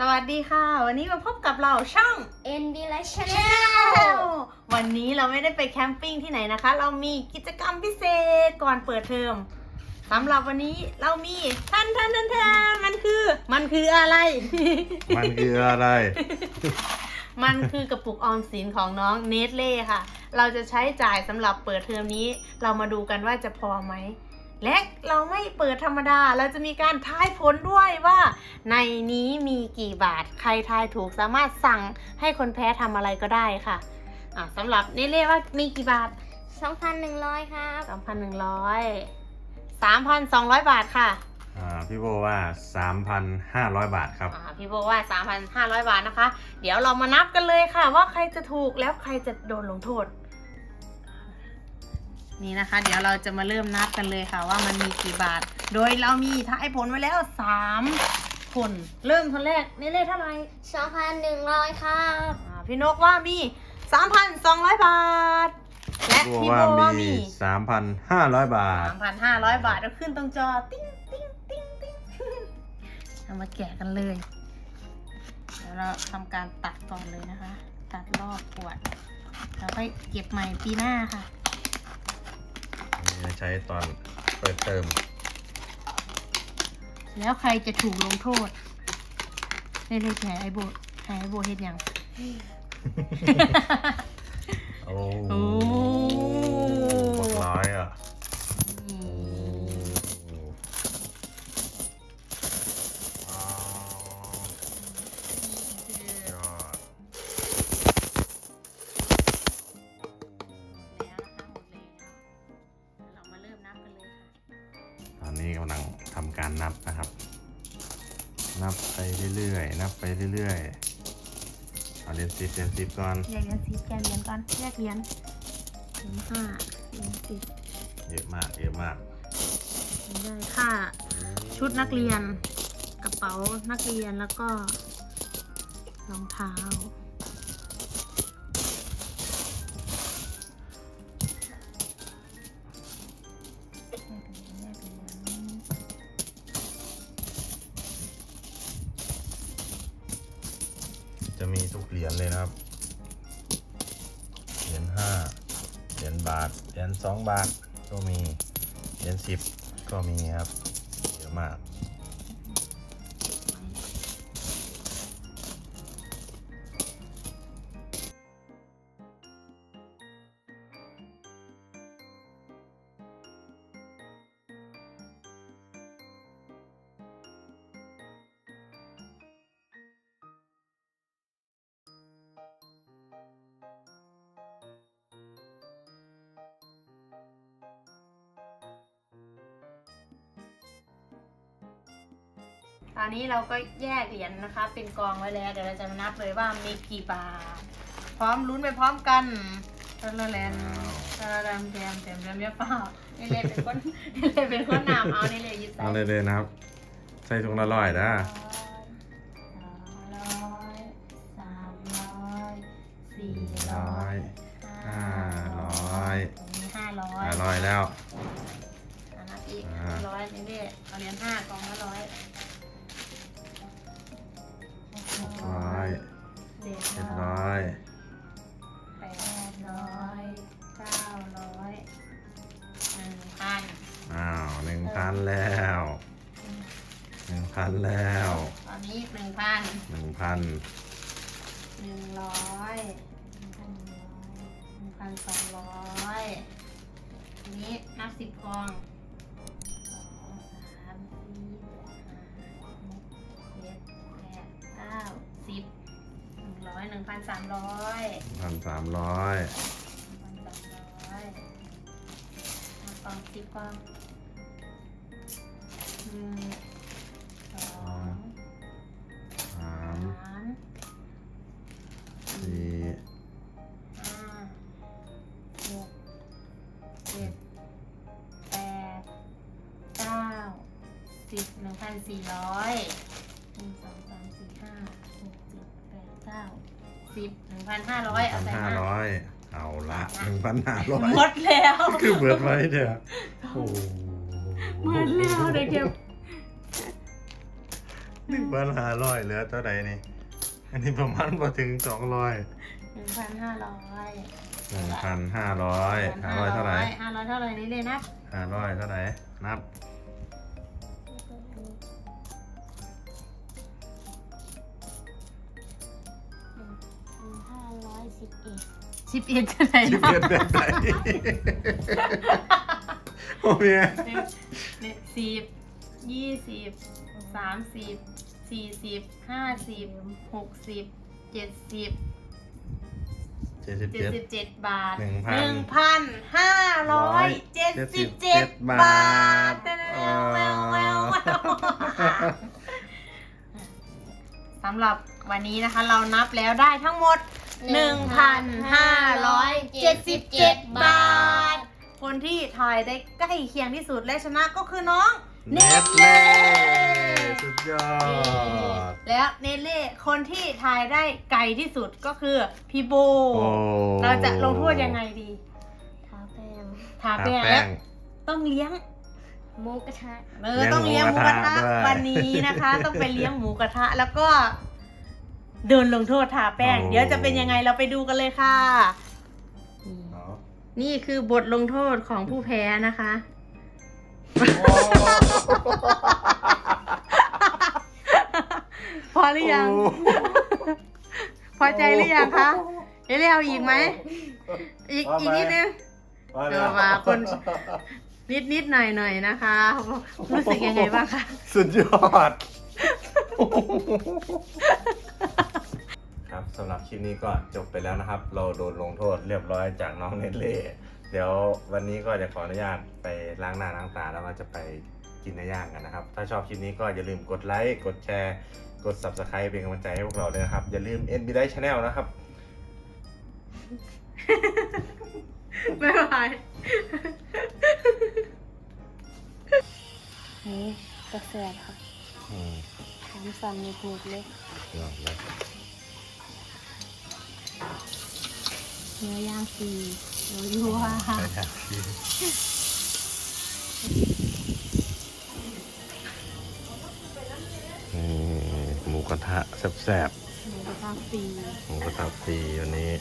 สวัสดีค่ะ วันนี้มาพบกับเราช่อง NB Life แน Channel วันนี้เราไม่ได้ไปแคมปิ้งที่ไหนนะคะ เรามีกิจกรรมพิเศษก่อนเปิดเทอมสำหรับวันนี้เรามีทันทันทันทันมันคือ มันคืออะไร มันคืออะไร มันคือกระปุกออมสินของน้องเนสเล่ค่ะ เราจะใช้จ่ายสำหรับเปิดเทอมนี้ เรามาดูกันว่าจะพอไหม และเราไม่เปิดธรรมดา เราจะมีการทายผลด้วยว่า ในนี้มีกี่บาท ใครทายถูกสามารถสั่งให้คนแพ้ทำอะไรก็ได้ค่ะอะสำหรับเนสเล่ว่ามีกี่บาท 2,100 ครับ 2,100 3,200 บาทค่ะอ่าพี่โบว่า 3,500 บาทครับอ่าพี่โบว่า 3,500 บาทนะคะ เดี๋ยวเรามานับกันเลยค่ะ ว่าใครจะถูกแล้วใครจะโดนลงโทษ นี่นะคะ เดี๋ยวเราจะมาเริ่มนับกันเลยค่ะ ว่ามันมีกี่บาท โดยเรามีทายผลไว้แล้ว3คนเริ่มคนแรกนี่เลขเท่าไหร่2,100ครับอ่าพี่นกว่ามี3,200บาท และพี่โบพี่โบว่าว่ามีมี3,500บาท3,500บาทเราขึ้นตรงจอติ้งติ้งติ้งติ้งเอามาแกะกันเลย เดี๋ยวเราทำการตัดก่อนเลยนะคะ ตัดรอบขวดแล้วค่อยเก็บใหม่ปีหน้าค่ะ นี่จะใช้ตอนเปิดเติม แล้วใครจะถูกลงโทษเล่นๆแหไอโบแหไอโบเฮ็ดหยัง โอ้โอ้หกร้อยอะ นนี้กำลังทำการนับนะครับ นับไปเรื่อยๆ นับไปเรื่อยๆ เอาเรียนสิบเรียนสิบก่อนแยกเหรียญสิบแกะเหรียญก่อนแยกเหรียญเหรียญห้าเหรียญสิบเยอะมากเยอะมากได้ค่าชุดนักเรียนกระเป๋านักเรียนแล้วก็รองเท้า มีทุกเหรียญเลยนะครับ เหรียญห้าเหรียญบาท เหรียญสองบาทก็มี เหรียญสิบก็มีครับ เยอะมาก ตอนนี้เราก็แยกเหรียญนะคะ เป็นกองไว้แล้ว เดี๋ยวเราจะมานับเลยว่ามีกี่บาท พร้อมลุ้นไปพร้อมกันตะละแลนตะละแลนแถมแถมแถมเยอะเปล่านี่เลยเป็นคนนี่เลยเป็นคนนำเอานี่เลยยิบใส่เอาเลยเลยนะครับ ใส่ถุงละร้อยนะส พันแล้วหนึ่งพันแล้วตอนนี้หนึ่งพันหนึ่งพันหนึ่งร้อยหนึ่งพันหนึ่งพันสองร้อยทีนี้นับสิบกองสองสามสี่ห้าหกเจ็ดแปดเก้าสิบหนึ่งร้อยหนึ่งพันสามร้อยพันสามร้อยหนึ่งพันสามร้อยนับกองสิบกองห นึ่งสองสามสามสี่ห้าหกเจ็ดแปดเก้าสิบหนึ่งพันสี่ร้อยหนึ่งสองสามสี่ห้าหกเจ็ดแปดเก้าสิบหนึ่งพันห้าร้อยเอาพันใส่ห้ามาร้อยเอาละหนึ่งพันห้าร้อยหมดแล้ว คือเบิดไว้เถอะโอ้โหหมดแล้วเดี๋ยวเก็บหนึ่งพันห้าร้อยเหลือเท่าไหร่นี่ อันนี้ประมาณพอถึงสองร้อยหนึ่งพันห้าร้อยหนึ่งพันห้าร้อยห้าร้อยเท่าไหร่ห้าร้อยเท่าไหร่นี่เลยนะห้าร้อยเท่าไหร่นับห้าร้อยสิบเอ็ดสิบเอ็ดเท่าไหร่สิบนะเอ็ดแบบไหน โอ้ยเนี่ยสิบยี่สิบสามสิบสี่สิบห้าสิบหกสิบเจ็ดสิบเจ็ดสิบเจ็ดเจ็ดสิบเจ็ดบาทหนึ่งพันหนึ่งพันห้าร้อยเจ็ดสิบเจ็ดบาบาททแววแววแววแววสำหรับวันนี้นะคะเรานับแล้วได้ทั้งหมด 1,577 บาท คนที่ทายได้ใกล้เคียงที่สุดและชนะก็คือน้องเน็ตเล่สุดยอด แล้วเนเล่คนที่ทายได้ไกลที่สุดก็คือพี่โบโอ้เราจะลงโทษยังไงดี ทาแป้ง ทาทาแป้งแป้แล้วงต้องเลี้ยงหมูกระทะเออเลี้ยงต้องเลี้ยงหหมูมูกกระระทะทะด้วยวันนี้นะคะ ต้องไปเลี้ยงหมูกระทะแล้วก็โดนลงโทษทาแป้ง เดี๋ยวจะเป็นยังไงเราไปดูกันเลยค่ะเนาะนี่คือบทลงโทษของผู้แพ้นะคะ พอหรือยัง พอใจหรือยังคะเดี๋ยวเอาอีกไหม อีกอีกนิดนึงเออมาคนนิดนิดหน่อยหน่อยนะคะ รู้สึกยังไงบ้างคะ สุดยอดครับสำ หรับคลิปนี้ก็จบไปแล้วนะครับ เราโดนลงโทษเรียบร้อยจากน้องเนตเล่เดี๋ยววันนี้ก็จะขออนุญาตไปล้างหน้าล้างตาแล้วก็จะไปกินเนื้อย่างกันนะครับ ถ้าชอบคลิปนี้ก็อย่าลืมกดไลค์กดแชร์กด subscribe เป็นกำลังใจให้พวกเราด้วยนะครับ อย่าลืม NB Live Channel นะครับ บ๊ายบายนี่กระแสค่ะอืมทำสั่นมีหูเลยยอดเลย เนื้อย่างฟรีเนื้อยัวใช่ครับนี่หมูกระทะแซ่บหมูกระทะฟรีหมูกระทะฟรีวันนี้